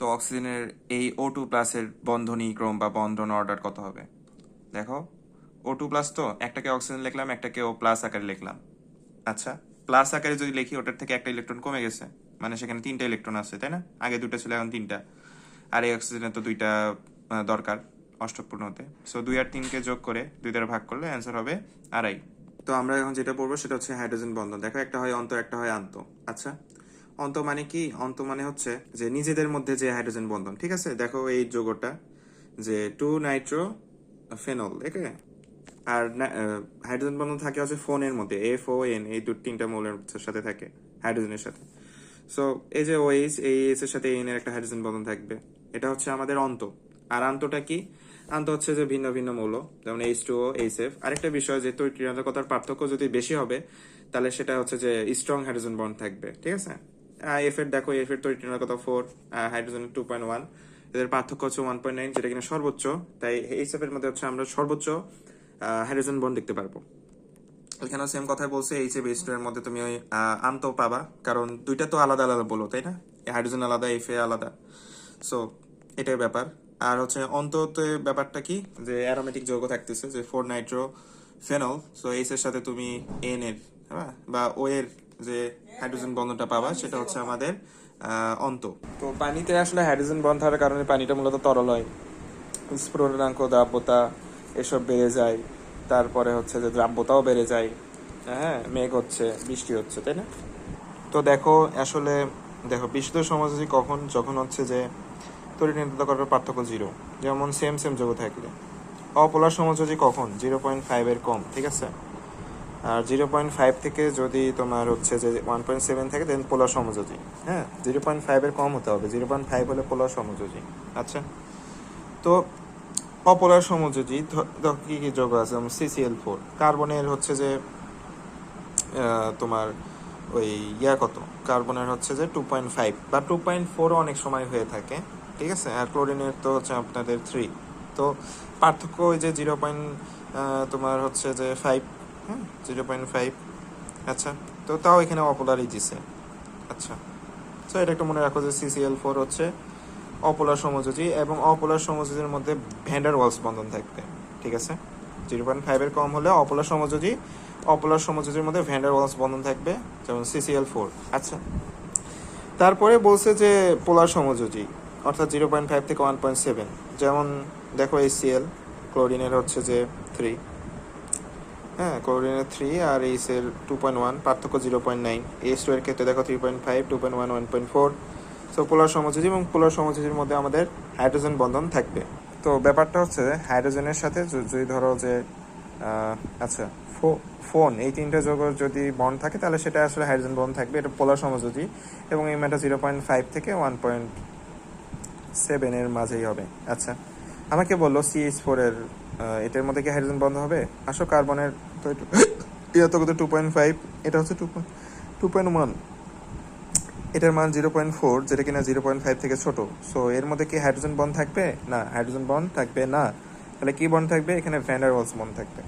তো অক্সিজেনের এই ও টু প্লাসের বন্ধনী, ক্রম বা বন্ধন অর্ডার কত হবে? দেখো ও টু প্লাস তো একটাকে অক্সিজেন লিখলাম, একটাকে ও প্লাস আকারে লিখলাম। আচ্ছা প্লাস আকারে যদি লিখি, ওটার থেকে একটা ইলেকট্রন কমে গেছে। মানে সেখানে তিনটা ইলেকট্রন আছে, তাই না? আগে দুটো ছিল, এখন তিনটা। আর এই অক্সিজেনের তো দুইটা দরকার অষ্টপূর্ণ হতে সো দুই আর তিনকে যোগ করে দুই দ্বারা ভাগ করলে অ্যান্সার হবে আড়াই। তো আমরা এখন যেটা পড়ব, সেটা হচ্ছে হাইড্রোজেন বন্ধন। দেখো, একটা হয় অন্ত, একটা হয় আন্ত। আচ্ছা অন্ত মানে কি? অন্ত মানে হচ্ছে যে নিজেদের মধ্যে যে হাইড্রোজেন বন্ধন, ঠিক আছে? দেখো এই যৌগটা যে টু নাইট্রো ফেনল একে আর হাইড্রোজেন বন্ধন থাকে হচ্ছে ফোনের মধ্যে, এফ ও এন, এই দু, তিনটা মৌলের সাথে থাকে, হাইড্রোজেনের সাথে। সো এই যে ওএইচ এই এইচ এর সাথে এন এর একটা হাইড্রোজেন বন্ধন থাকবে, এটা হচ্ছে আমাদের অন্ত। আর আন্তটা কি? আন্ত হচ্ছে যে ভিন্ন ভিন্ন মৌল, যেমন H two O H F আরেকটা বিষয় যে তৈরি তৈরিকতার পার্থক্য যদি বেশি হবে, তাহলে সেটা হচ্ছে যে স্ট্রং হাইড্রোজেন বন্ড থাকবে, ঠিক আছে? এফ এর দেখো এফ এর তৈরিকতা four hydrogen two point one এদের পার্থক্য হচ্ছে ওয়ান পয়েন্ট নাইন যেটা কিনা সর্বোচ্চ। তাই এইচ এফ মধ্যে হচ্ছে আমরা সর্বোচ্চ হাইড্রোজেন বন্ড দেখতে পারব। এখানেও সেম কথাই বলছে এইচ এ বেস এর মধ্যে তুমি ওই আন্ত পাবা, কারণ দুইটা তো আলাদা আলাদা বলো, তাই না? হাইড্রোজেন আলাদা এফ এ আলাদা। সো এটাই ব্যাপার। আর হচ্ছে অন্ততে ব্যাপারটা কি? যে অ্যারোমেটিক যৌগ থাকতেছে, যে four nitro phenol so H এর সাথে তুমি এন এর হ্যাঁ? বা ও এর যে হাইড্রোজেন বন্ধনটা পাবা, সেটা হচ্ছে আমাদের অন্ত। তো পানিতে আসলে হাইড্রোজেন বন্ধ হওয়ার কারণে পানিটা মূলত তরল হয়। স্ফুটনাঙ্ক দ্রাব্যতা এসব বেড়ে যায়। তারপরে হচ্ছে যে দ্রাব্যতাও বেড়ে যায়। হ্যাঁ মেঘ হচ্ছে, বৃষ্টি হচ্ছে, তাই না? তো দেখো, আসলে দেখো, বিশুদ্ধ সমাজী কখন? যখন হচ্ছে যে তড়িৎ নির্ধারিত করার পার্থক্য জিরো যেমন সেম সেম যোগ থাকলে অপোলার সমযোজী কখন? জিরো পয়েন্ট ফাইভের কম, ঠিক আছে? আর জিরো পয়েন্ট ফাইভ থেকে যদি তোমার হচ্ছে যে ওয়ান পয়েন্ট সেভেন থাকে দেন পোলার সমযোজী। হ্যাঁ জিরো পয়েন্ট ফাইভের কম হতে হবে। জিরো পয়েন্ট ফাইভ হলে পোলার সমযোজী। আচ্ছা? তো অপোলার সমযোজী কি কি যোগ আছে? যেমন সিসিএল ফোর কার্বনের হচ্ছে যে তোমার ওই ইয়া কত? কার্বনের হচ্ছে যে টু পয়েন্ট ফাইভ বা টু পয়েন্ট ফোরও অনেক সময় হয়ে থাকে। ঠিক আছে? আর ক্লোরিনের তো হচ্ছে আপনাদের থ্রি তো পার্থক্য ওই যে জিরো পয়েন্ট তোমার হচ্ছে যে ফাইভ জিরো পয়েন্ট ফাইভ। আচ্ছা তো তাও এখানে অপোলারই দিছে। আচ্ছা তো এটা একটা মনে রাখো যে সিসিএল ফোর হচ্ছে অপোলার সমযোজী এবং অপোলার সমযোজীর মধ্যে ভ্যান্ডার ওয়ালস বন্ধন থাকবে, ঠিক আছে? জিরো পয়েন্ট ফাইভের কম হলে অপোলার সমযোজী, অপোলার সমযোজীর মধ্যে ভ্যান্ডার ওয়ালস বন্ধন থাকবে, যেমন সিসিএল ফোর আচ্ছা তারপরে বলছে যে পোলার সমযোজী, অর্থাৎ জিরো পয়েন্ট ফাইভ থেকে ওয়ান পয়েন্ট সেভেন যেমন দেখো এসিএল ক্লোরিনের হচ্ছে যে থ্রি হ্যাঁ ক্লোরিনের থ্রি আর এইসের টু পয়েন্ট ওয়ান পার্থক্য zero point nine H two ক্ষেত্রে দেখো three point five two point one one point four so polar সমযোজী এবং পোলার সমযোজীর মধ্যে আমাদের হাইড্রোজেন বন্ধন থাকবে। তো ব্যাপারটা হচ্ছে হাইড্রোজেনের সাথে যদি ধরো যে আচ্ছা ফোন এই তিনটা যোগ যদি বন্ড থাকে তাহলে সেটা আসলে হাইড্রোজেন বন্ড থাকবে। এটা পোলার সমযোজী এবং এই ম্যাটা জিরো পয়েন্ট ফাইভ থেকে ওয়ান পয়েন্ট সেভেনের মাঝেই হবে। আচ্ছা আমাকে বলল সিএইচ ফোর এর আহ, এটার মধ্যে কি হাইড্রোজেন বন্ধ হবে? আসো কার্বনের তো এটা তো কত টু পয়েন্ট ফাইভ এটা হচ্ছে টু টু পয়েন্ট ওয়ান এটার মান জিরো পয়েন্ট ফোর যেটা কিনা জিরো পয়েন্ট ফাইভ থেকে ছোট। সো এর মধ্যে কি হাইড্রোজেন বন্ড থাকবে? না হাইড্রোজেন বন্ড থাকবে না। তাহলে কি বন্ড থাকবে? এখানে ভ্যান্ডার ওয়ালস বন্ড থাকবে।